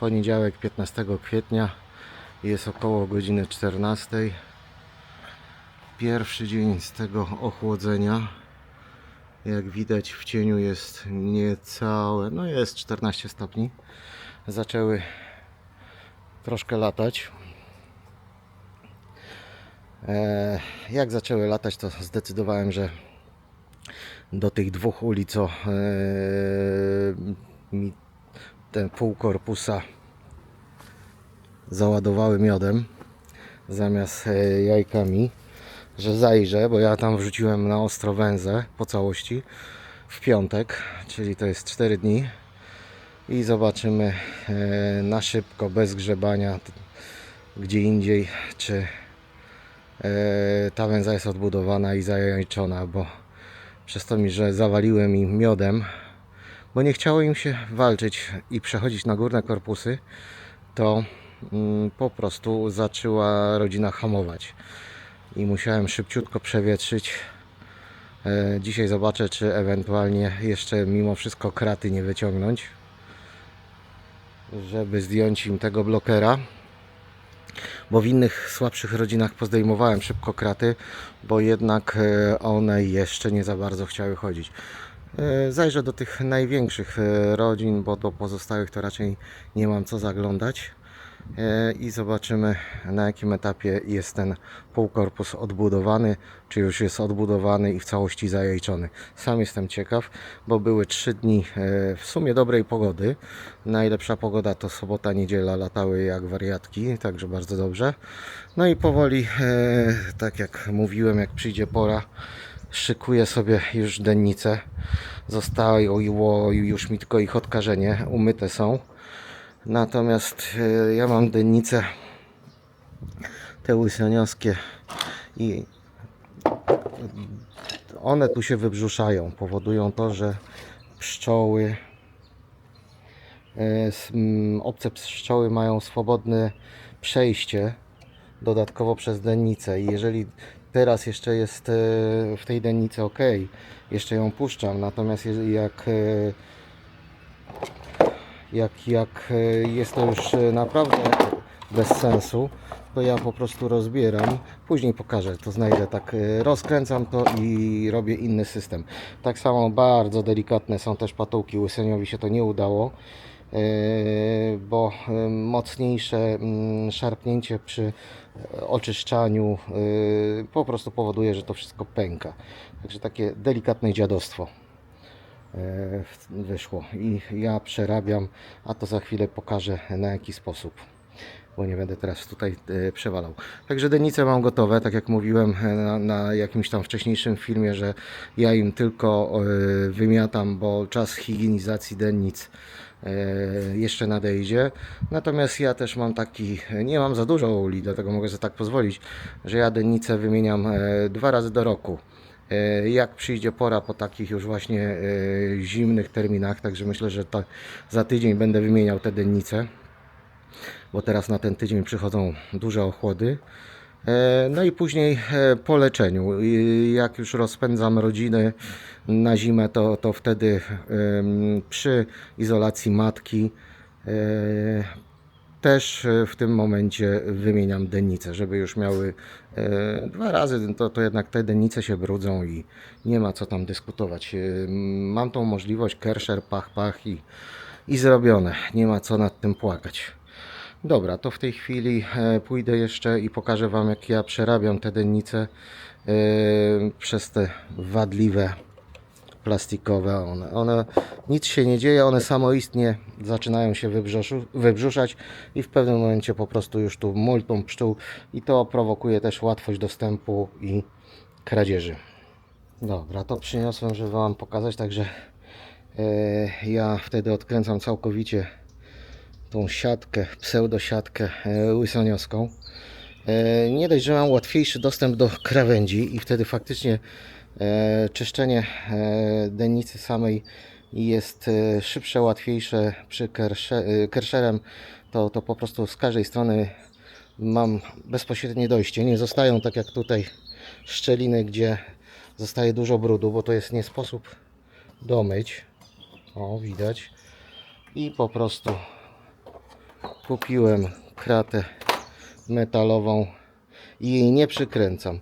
Poniedziałek 15 kwietnia jest około godziny 14. Pierwszy dzień z tego ochłodzenia. Jak widać w cieniu jest niecałe, no jest 14 stopni. Zaczęły troszkę latać. E, Jak zaczęły latać, to zdecydowałem, że do tych dwóch ulic, co e, mi ten pół korpusa załadowały miodem zamiast e, jajkami, że zajrzę, bo ja tam wrzuciłem na ostro węzę po całości w piątek, czyli to jest 4 dni. I zobaczymy e, na szybko, bez grzebania gdzie indziej, czy e, ta węza jest odbudowana i zajajczona, bo przez to mi, że zawaliłem im miodem, bo nie chciało im się walczyć i przechodzić na górne korpusy, to mm, po prostu zaczęła rodzina hamować i musiałem szybciutko przewietrzyć. E, Dzisiaj zobaczę, czy ewentualnie jeszcze mimo wszystko kraty nie wyciągnąć, żeby zdjąć im tego blokera. Bo w innych słabszych rodzinach pozdejmowałem szybko kraty, bo jednak e, one jeszcze nie za bardzo chciały chodzić. E, Zajrzę do tych największych e, rodzin, bo do pozostałych to raczej nie mam co zaglądać. E, I zobaczymy na jakim etapie jest ten półkorpus odbudowany, czy już jest odbudowany i w całości zajęczony. Sam jestem ciekaw, bo były 3 dni w sumie dobrej pogody. Najlepsza pogoda to sobota, niedziela, latały jak wariatki, także bardzo dobrze. No i powoli, tak jak mówiłem, jak przyjdzie pora, szykuję sobie już dennicę. Zostało już mi tylko ich odkażenie, umyte są. Natomiast e, ja mam dennice te łysaniowskie i one tu się wybrzuszają. Powodują to, że pszczoły e, obce pszczoły mają swobodne przejście dodatkowo przez dennicę i jeżeli teraz jeszcze jest e, w tej dennicy ok, jeszcze ją puszczam, natomiast je- jak e, jak, jak e, jest to już e, naprawdę bez sensu, to ja po prostu rozbieram. Później pokażę, to znajdę tak, e, rozkręcam to i robię inny system. Tak samo bardzo delikatne są też patołki, łyseniowi się to nie udało, e, bo e, mocniejsze mm, szarpnięcie przy e, oczyszczaniu e, po prostu powoduje, że to wszystko pęka. Także takie delikatne dziadostwo e, wyszło i ja przerabiam, a to za chwilę pokażę na jaki sposób bo nie będę teraz tutaj e, przewalał. Także dennice mam gotowe, tak jak mówiłem e, na, na jakimś tam wcześniejszym filmie, że ja im tylko e, wymiatam, bo czas higienizacji dennic e, jeszcze nadejdzie. Natomiast ja też mam taki, nie mam za dużo uli, dlatego mogę sobie tak pozwolić, że ja dennice wymieniam e, dwa razy do roku. E, Jak przyjdzie pora po takich już właśnie e, zimnych terminach, także myślę, że za tydzień będę wymieniał te dennice bo teraz na ten tydzień przychodzą duże ochłody. E, No i później e, po leczeniu, jak już rozpędzam rodziny na zimę, to, to wtedy przy izolacji matki e, też w tym momencie wymieniam dennice, żeby już miały dwa razy, to, to jednak te dennice się brudzą i nie ma co tam dyskutować. Mam tą możliwość, kersher, pach, pach i, i zrobione. Nie ma co nad tym płakać. Dobra, to w tej chwili e, pójdę jeszcze i pokażę Wam, jak ja przerabiam te dennice e, przez te wadliwe plastikowe. One, one nic się nie dzieje, one samoistnie zaczynają się wybrzuszu, wybrzuszać i w pewnym momencie po prostu już tu multum pszczół i to prowokuje też łatwość dostępu i kradzieży. Dobra, to przyniosłem, żeby Wam pokazać, także e, ja wtedy odkręcam całkowicie tą siatkę, pseudosiatkę e. E, Nie dość, że mam łatwiejszy dostęp do krawędzi i wtedy faktycznie e, czyszczenie dennicy samej jest szybsze, łatwiejsze przy kersze- kersherem, to, to po prostu z każdej strony mam bezpośrednie dojście. Nie zostają tak jak tutaj szczeliny, gdzie zostaje dużo brudu, bo to jest nie sposób domyć. O, widać. I po prostu kupiłem kratę metalową i jej nie przykręcam.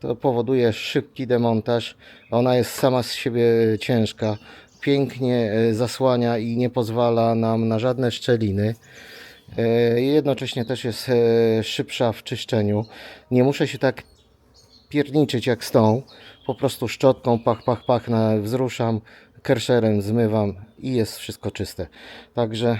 To powoduje szybki demontaż. Ona jest sama z siebie ciężka, pięknie e, zasłania i nie pozwala nam na żadne szczeliny. E, Jednocześnie też jest e, szybsza w czyszczeniu. Nie muszę się tak pierniczyć jak z tą. Po prostu szczotką pach, pach, pach na, wzruszam, kerszerem zmywam i jest wszystko czyste. Także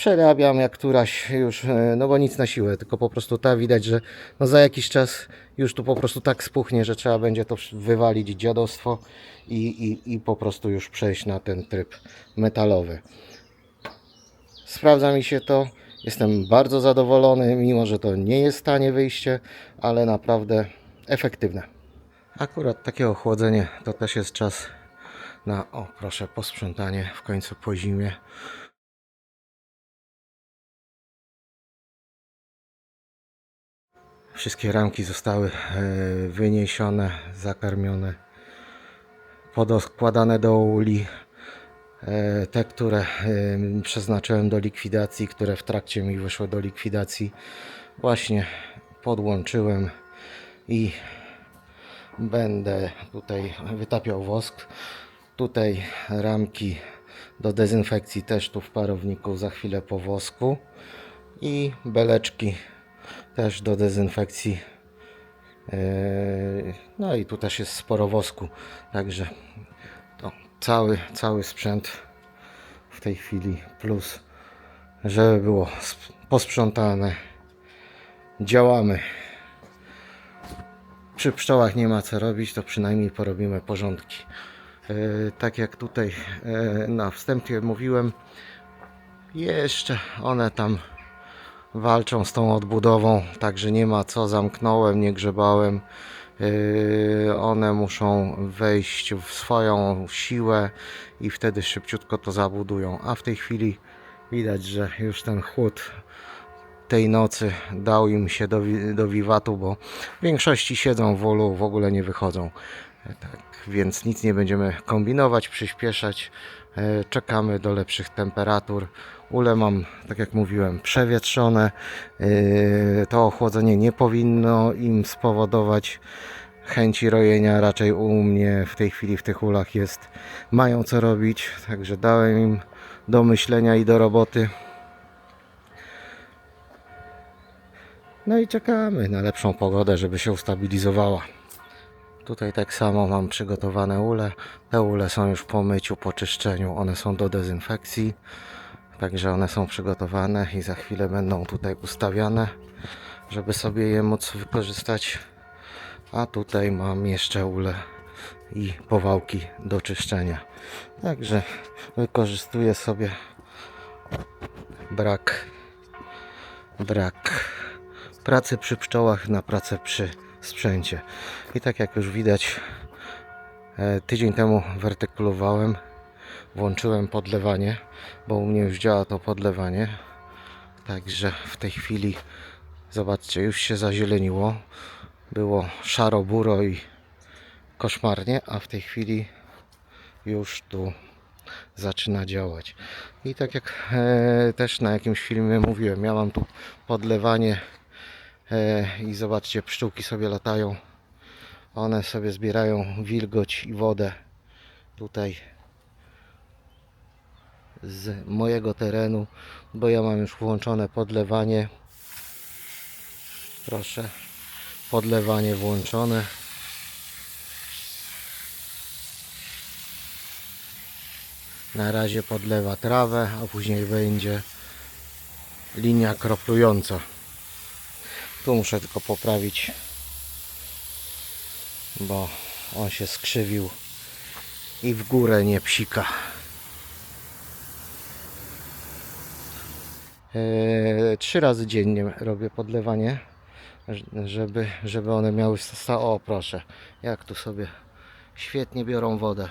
przerabiam jak któraś już, e, no bo nic na siłę, tylko po prostu ta widać, że no za jakiś czas już tu po prostu tak spuchnie, że trzeba będzie to wywalić dziadostwo i, i, i po prostu już przejść na ten tryb metalowy. Sprawdza mi się to. Jestem bardzo zadowolony, mimo że to nie jest tanie wyjście, ale naprawdę efektywne. Akurat takie ochłodzenie to też jest czas na, o proszę, posprzątanie w końcu po zimie. Wszystkie ramki zostały e, wyniesione, zakarmione, podoskładane do uli. E, Te, które e, przeznaczyłem do likwidacji, które w trakcie mi wyszły do likwidacji, właśnie podłączyłem i będę tutaj wytapiał wosk. Tutaj ramki do dezynfekcji też tu w parowniku za chwilę po wosku i beleczki też do dezynfekcji. E, No i tu też jest sporo wosku, także to cały, cały sprzęt w tej chwili plus, żeby było sp- posprzątane. Działamy. Przy pszczołach nie ma co robić, to przynajmniej porobimy porządki. E, Tak jak tutaj e, na wstępie mówiłem, jeszcze one tam walczą z tą odbudową, także nie ma co, zamknąłem, nie grzebałem. Yy, One muszą wejść w swoją siłę i wtedy szybciutko to zabudują. A w tej chwili widać, że już ten chłód tej nocy dał im się do, do wiwatu, bo w większości siedzą w wolu, w ogóle nie wychodzą. E, Tak, więc nic nie będziemy kombinować, przyspieszać. E, Czekamy do lepszych temperatur. Ule mam, tak jak mówiłem, przewietrzone. E, To ochłodzenie nie powinno im spowodować chęci rojenia. Raczej u mnie w tej chwili w tych ulach jest, mają co robić. Także dałem im do myślenia i do roboty. No i czekamy na lepszą pogodę, żeby się ustabilizowała. Tutaj tak samo mam przygotowane ule. Te ule są już po myciu, po czyszczeniu. One są do dezynfekcji. Także one są przygotowane i za chwilę będą tutaj ustawiane, żeby sobie je móc wykorzystać. A tutaj mam jeszcze ule i powałki do czyszczenia. Także wykorzystuję sobie brak brak pracy przy pszczołach na pracę przy sprzęcie. I tak jak już widać, e, tydzień temu wertykulowałem, włączyłem podlewanie, bo u mnie już działa to podlewanie. Także w tej chwili, zobaczcie, już się zazieleniło. Było szaro, buro i koszmarnie, a w tej chwili już tu zaczyna działać. I tak jak e, też na jakimś filmie mówiłem, ja mam tu podlewanie e, i zobaczcie, pszczółki sobie latają. One sobie zbierają wilgoć i wodę tutaj z mojego terenu, bo ja mam już włączone podlewanie. Proszę, podlewanie włączone. Na razie podlewa trawę, a później będzie linia kroplująca. Tu muszę tylko poprawić, bo on się skrzywił i w górę nie psika. Trzy razy dziennie robię podlewanie, żeby, żeby one miały sta- O, proszę, jak tu sobie świetnie biorą wodę.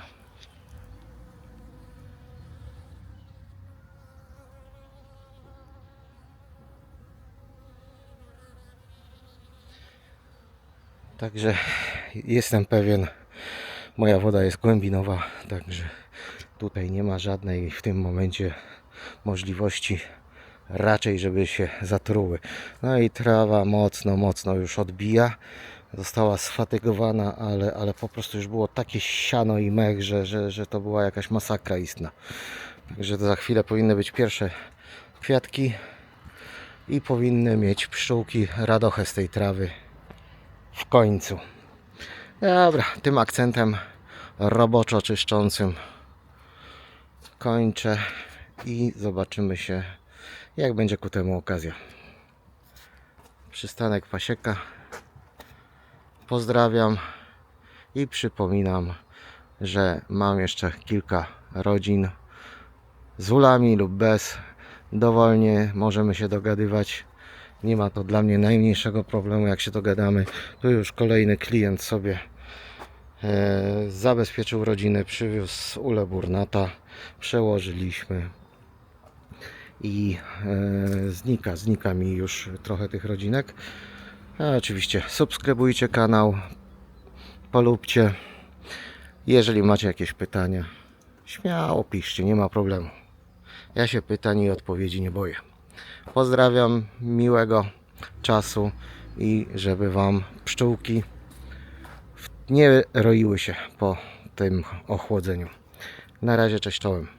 Także jestem pewien, moja woda jest głębinowa, także Tutaj nie ma żadnej w tym momencie możliwości raczej, żeby się zatruły. No i trawa mocno, mocno już odbija. Została sfatygowana, ale, ale po prostu już było takie siano i mech, że, że, że to była jakaś masakra istna. Także za chwilę powinny być pierwsze kwiatki i powinny mieć pszczółki radochę z tej trawy w końcu. Dobra, tym akcentem roboczo czyszczącym kończę i zobaczymy się, jak będzie ku temu okazja. Przystanek Pasieka. Pozdrawiam i przypominam, że mam jeszcze kilka rodzin z ulami lub bez. Dowolnie możemy się dogadywać. Nie ma to dla mnie najmniejszego problemu, jak się dogadamy. Tu już kolejny klient sobie e, zabezpieczył rodzinę, przywiózł ulę burnata, przełożyliśmy i e, znika, znika mi już trochę tych rodzinek. A oczywiście subskrybujcie kanał, polubcie. Jeżeli macie jakieś pytania, śmiało piszcie, nie ma problemu. Ja się pytań i odpowiedzi nie boję. Pozdrawiam, miłego czasu i żeby Wam pszczółki nie roiły się po tym ochłodzeniu. Na razie, cześć czołem.